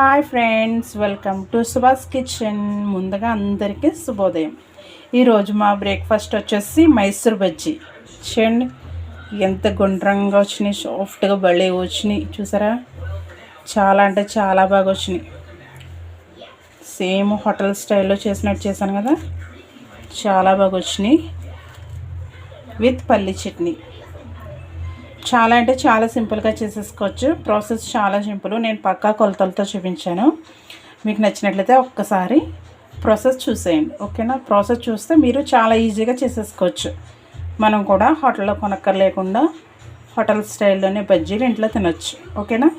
Hi friends welcome to Subhash kitchen. ముందుగా అందరికీ శుభోదయం. ఈరోజు మా బ్రేక్ఫాస్ట్ వచ్చేసి మైసూర్ బజ్జీ. చూడండి ఎంత గుండ్రంగా వచ్చినాయి సాఫ్ట్గా భలే వచ్చినాయి. చూసారా? చాలా అంటే చాలా బాగా వచ్చినాయి. సేమ్ హోటల్ స్టైల్లో చేసినట్టు చేశాను కదా? చాలా బాగా వచ్చినాయి. విత్ పల్లి చట్నీ. చాలా అంటే చాలా సింపుల్గా చేసేసుకోవచ్చు. ప్రాసెస్ చాలా సింపుల్. నేను పక్కా కొలతలతో చూపించాను. మీకు నచ్చినట్లయితే ఒక్కసారి ప్రాసెస్ చూసేయండి. ఓకేనా? ప్రాసెస్ చూస్తే మీరు చాలా ఈజీగా చేసేసుకోవచ్చు. మనం కూడా హోటల్లో కొనక్కర్లేకుండా హోటల్ స్టైల్లోనే బజ్జీలు ఇంట్లో తినొచ్చు. ఓకేనా?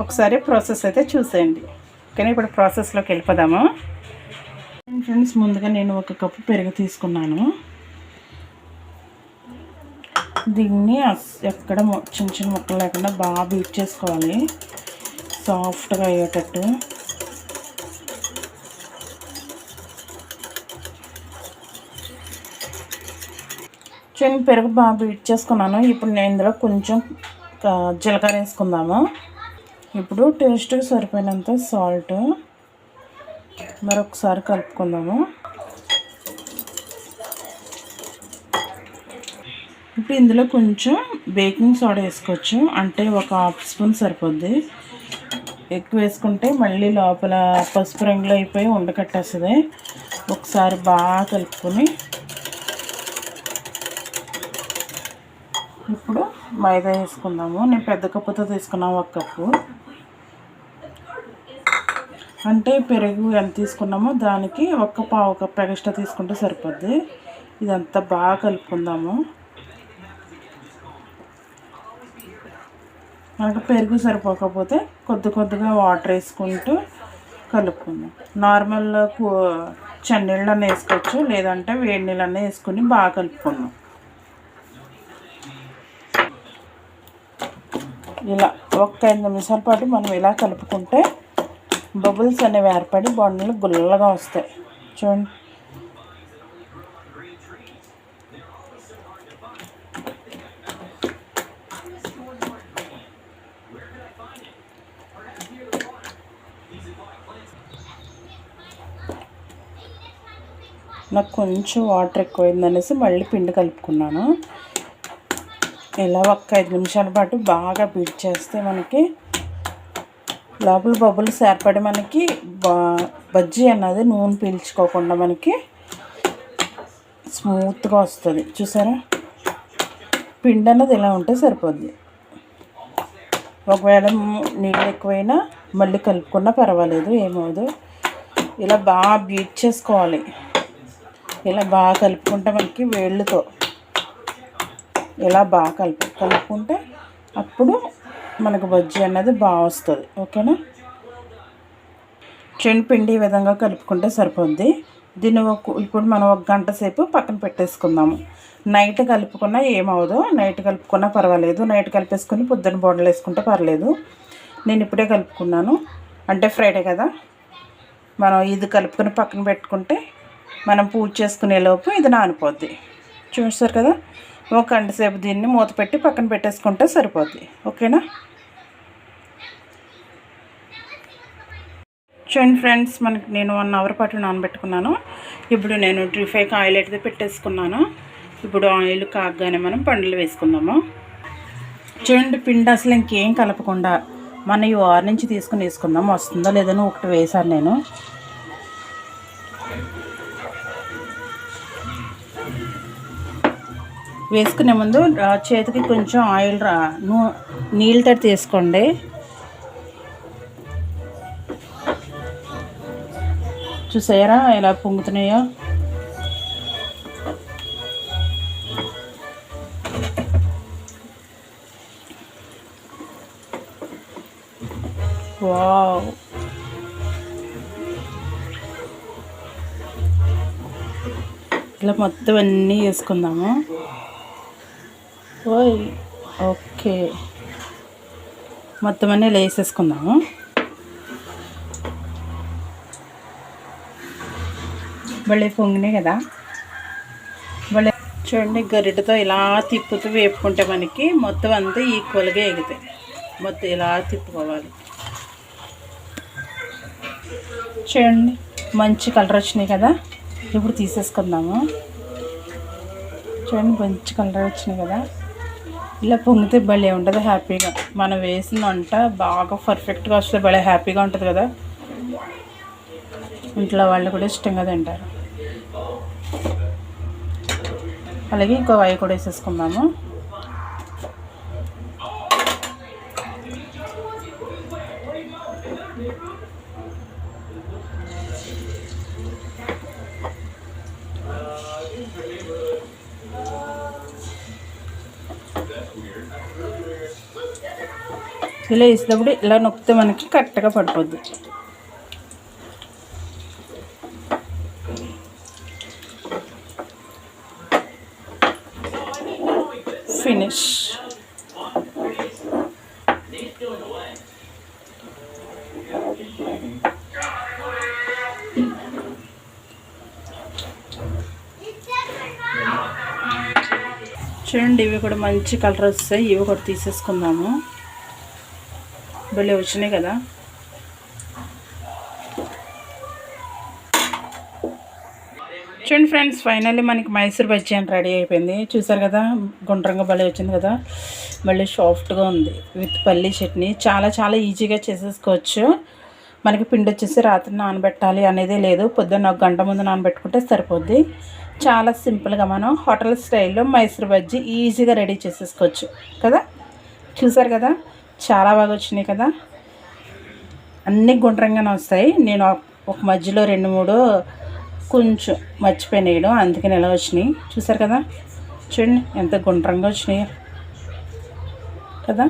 ఒకసారి ప్రాసెస్ అయితే చూసేయండి. ఓకేనా? ఇప్పుడు ప్రాసెస్లోకి వెళ్ళిపోదాము. ఫ్రెండ్స్ ముందుగా నేను ఒక కప్పు పెరుగు తీసుకున్నాను. దీన్ని ఎక్కడ చిన్న చిన్న ముక్కలు లేకుండా బాగా బీట్ చేసుకోవాలి. సాఫ్ట్గా అయ్యేటట్టు. చిన్న పెరుగు బాగా బీట్ చేసుకున్నాను. ఇప్పుడు నేను ఇందులో కొంచెం జీలకర్ర వేసుకుందాము. ఇప్పుడు టేస్ట్కి సరిపోయినంత సాల్ట్. మరొకసారి కలుపుకుందాము. ఇప్పుడు ఇందులో కొంచెం బేకింగ్ సోడా వేసుకోవచ్చు. అంటే ఒక హాఫ్ స్పూన్ సరిపోద్ది. ఎక్కువ వేసుకుంటే మళ్ళీ లోపల పసుపు రంగులో అయిపోయి ఉండకట్టేస్తుంది ఒకసారి బాగా కలుపుకొని ఇప్పుడు మైదా వేసుకుందాము. నేను పెద్ద కప్పుతో తీసుకున్నాను ఒక కప్పు. అంటే పెరుగు ఎంత తీసుకున్నామో దానికి ఒక్క పావు కప్పు ఎక్స్ట్రా తీసుకుంటే సరిపోద్ది. ఇదంతా బాగా కలుపుకుందాము. మనకు పెరుగు సరిపోకపోతే కొద్ది కొద్దిగా వాటర్ వేసుకుంటూ కలుపుకుందాం. నార్మల్ చన్నీళ్ళన్న వేసుకోవచ్చు లేదంటే వేడి నీళ్ళన్న వేసుకుని బాగా కలుపుకుందాం. ఇలా ఒక ఐదు నిమిషాల పాటు మనం ఇలా కలుపుకుంటే బబుల్స్ అనేవి ఏర్పడి బొండలు గుల్లగా వస్తాయి. చూడండి. నాకు కొంచెం వాటర్ ఎక్కువైంది అనేసి మళ్ళీ పిండి కలుపుకున్నాను. ఇలా ఒక్క ఐదు నిమిషాల పాటు బాగా బీట్ చేస్తే మనకి లోపల బబుల్స్ ఏర్పడి మనకి బజ్జీ అన్నది నూనె పీల్చుకోకుండా మనకి స్మూత్గా వస్తుంది. చూసారా? పిండి అన్నది ఇలా ఉంటే సరిపోద్ది. ఒకవేళ నీళ్ళు ఎక్కువైనా మళ్ళీ కలుపుకున్నా పర్వాలేదు ఏమవుదు ఇలా బాగా బీట్ చేసుకోవాలి. ఇలా బాగా కలుపుకుంటే మనకి వేళ్ళతో ఇలా బాగా కలుపు కలుపుకుంటే అప్పుడు మనకు బజ్జీ అన్నది బాగా వస్తుంది. ఓకేనా? పిండి ఈ విధంగా కలుపుకుంటే సరిపోద్ది. దీన్ని ఒక ఇప్పుడు మనం ఒక గంట సేపు పక్కన పెట్టేసుకుందాము. నైట్ కలుపుకున్నా ఏమవదు నైట్ కలుపుకున్నా పర్వాలేదు. నైట్ కలిపేసుకుని పొద్దున్న బోండలు వేసుకుంటే పర్లేదు. నేను ఇప్పుడే కలుపుకున్నాను. అంటే ఫ్రైడే కదా. మనం ఇది కలుపుకొని పక్కన పెట్టుకుంటే మనం పూజ చేసుకునే లోపు ఇది నానిపోద్ది. చూస్తారు కదా? ఒక గంట సేపు దీన్ని మూత పెట్టి పక్కన పెట్టేసుకుంటే సరిపోద్ది. ఓకేనా? చూడండి ఫ్రెండ్స్ మనకి నేను వన్ అవర్ పాటు నానబెట్టుకున్నాను. ఇప్పుడు నేను డ్రీఫైకి ఆయిల్ అయితే పెట్టేసుకున్నాను. ఇప్పుడు ఆయిల్ కాగానే మనం పండ్లు వేసుకుందాము. చూడండి పిండి అసలు ఇంకేం కలపకుండా మన ఈ వార్ నుంచి తీసుకుని వేసుకుందాం. వస్తుందో లేదని ఒకటి వేశాను నేను. వేసుకునే ముందు చేతికి కొంచెం ఆయిల్ రా నూ నీళ్ళ తీసుకోండి. చూసారా ఎలా పొంగుతున్నాయో? వావ్. ఇలా మొత్తం అన్నీ వేసుకుందాము. ఓయ్ ఓకే. మొత్తం అన్నీ లేసేసుకుందాము. భలే పొంగినాయి కదా. భలే చూడండి గరిటతో ఇలా తిప్పుతూ వేపుకుంటే మనకి మొత్తం అంతా ఈక్వల్గా ఎగుతాయి. మొత్తం ఇలా తిప్పుకోవాలి. చూడండి మంచి కలర్ వచ్చినాయి కదా. ఇప్పుడు తీసేసుకుందాము. చూడండి మంచి కలర్ వచ్చినాయి కదా. ఇలా పొంగితే భలే ఉంటుంది హ్యాపీగా. మనం వేసిన వంట బాగా పర్ఫెక్ట్గా వస్తే భలే హ్యాపీగా ఉంటుంది కదా. ఇంట్లో వాళ్ళు కూడా ఇష్టంగా తింటారు. అలాగే ఇంకో వై కూడా వేసేసుకుందాము. ఇలా వేసినప్పుడు ఇలా నొక్కితే మనకి కరెక్ట్గా పడిపోద్ది. ఫినిష్ చూడండి ఇవి కూడా మంచి కలర్ వస్తాయి. ఇవి కూడా తీసేసుకుందాము. భలే వచ్చినాయి కదా. చూడండి ఫ్రెండ్స్ ఫైనల్లీ మనకి మైసూర్ బజ్జీ అని రెడీ అయిపోయింది. చూసారు కదా గుండ్రంగా భలే వచ్చింది కదా. మళ్ళీ సాఫ్ట్గా ఉంది విత్ పల్లీ చట్నీ. చాలా చాలా ఈజీగా చేసేసుకోవచ్చు. మనకి పిండి వచ్చేసి రాత్రి నానబెట్టాలి అనేది లేదు. పొద్దున్న ఒక గంట ముందు నానబెట్టుకుంటే సరిపోద్ది. చాలా సింపుల్గా మనం హోటల్ స్టైల్లో మైసూర్ బజ్జీ ఈజీగా రెడీ చేసేసుకోవచ్చు కదా. చూసారు కదా చాలా బాగా వచ్చినాయి కదా. అన్నీ గుండ్రంగానే వస్తాయి. నేను ఒక మధ్యలో రెండు మూడు కొంచెం మర్చిపోయినాయడం అందుకని ఎలా వచ్చినాయి. చూసారు కదా? చూడండి ఎంత గుండ్రంగా వచ్చినాయి. కదా?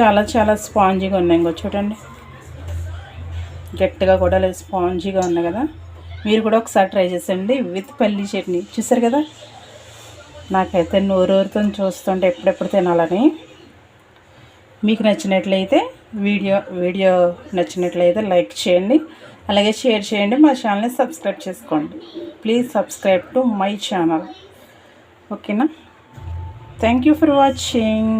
చాలా చాలా స్పాంజీగా ఉన్నాయి ఇంకో చూడండి. గట్టిగా కూడా లేదు స్పాంజీగా ఉన్నాయి కదా. మీరు కూడా ఒకసారి ట్రై చేసండి విత్ పల్లీ చట్నీ. చూసారు కదా? నాకైతే నోరూరుతో చూస్తుంటే ఎప్పుడెప్పుడు తినాలని. మీకు నచ్చినట్లయితే వీడియో వీడియో నచ్చినట్లయితే లైక్ చేయండి. అలాగే షేర్ చేయండి. మా ఛానల్ని సబ్స్క్రైబ్ చేసుకోండి. Please subscribe to my channel. ఓకేనా? Thank you for watching.